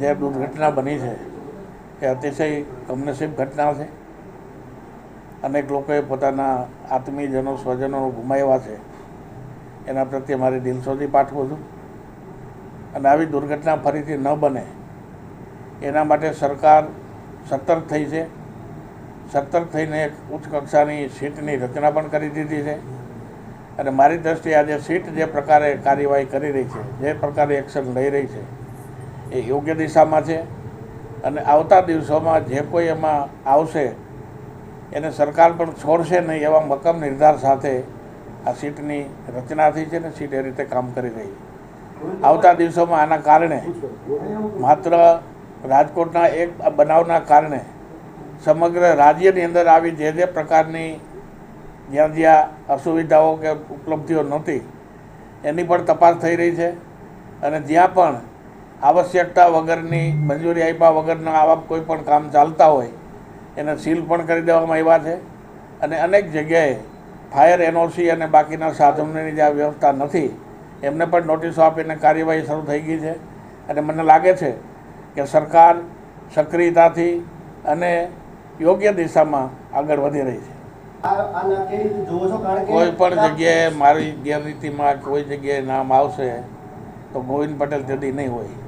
જે દુર્ઘટના બની છે, એ અતિશય કમનસીબ ઘટના છે. અનેક લોકોએ પોતાના આત્મીયજનો, સ્વજનો ગુમાવ્યા છે. એના પ્રત્યે મારી દિલસોથી પાઠવું છું. અને આવી દુર્ઘટના ફરીથી ન બને. એના માટે સરકાર સતર્ક થઈ છે. સતર્ક થઈને એક ઉચ્ચ કક્ષાની સીટની રચના પણ કરી દીધી છે. અને મારી દ્રષ્ટિએ આજે સીટ જે પ્રકારે કાર્યવાહી કરી રહી છે, જે પ્રકારે એક્શન લઈ રહી છે એ યોગ્ય દિશામાં છે. અને આવતા દિવસોમાં જે કોઈ એમાં આવશે, એને સરકાર પણ છોડશે નહીં એવા મક્કમ નિર્ધાર સાથે આ સીટની રચના થઈ છે ને સીટ એ રીતે કામ કરી રહી આવતા દિવસોમાં આના કારણે માત્ર રાજકોટના એક બનાવના કારણે સમગ્ર રાજ્યની અંદર આવી જે જે પ્રકારની જ્યાં જ્યાં અસુવિધાઓ કે ઉપલબ્ધિઓ નહોતી, એની પણ તપાસ થઈ રહી છે. અને જ્યાં પણ આવશ્યકતા વગરની, મંજૂરી આપ્યા વગરના આવા કોઈ પણ કામ ચાલતા હોય, એને સીલ પણ કરી દેવામાં આવ્યા છે. અને અનેક જગ્યાએ ફાયર એનઓસી અને બાકીના સાધનોની જે વ્યવસ્થા નથી, એમને પણ નોટિસો આપીને કાર્યવાહી શરૂ થઈ ગઈ છે. અને મને લાગે છે કે સરકાર સક્રિયતાથી અને યોગ્ય દિશામાં આગળ વધી રહી છે. કોઈ પણ જગ્યાએ મારી ગેરરીતિમાં કોઈ જગ્યાએ નામ આવશે, તો ગોવિંદ પટેલ જદી નહીં હોય.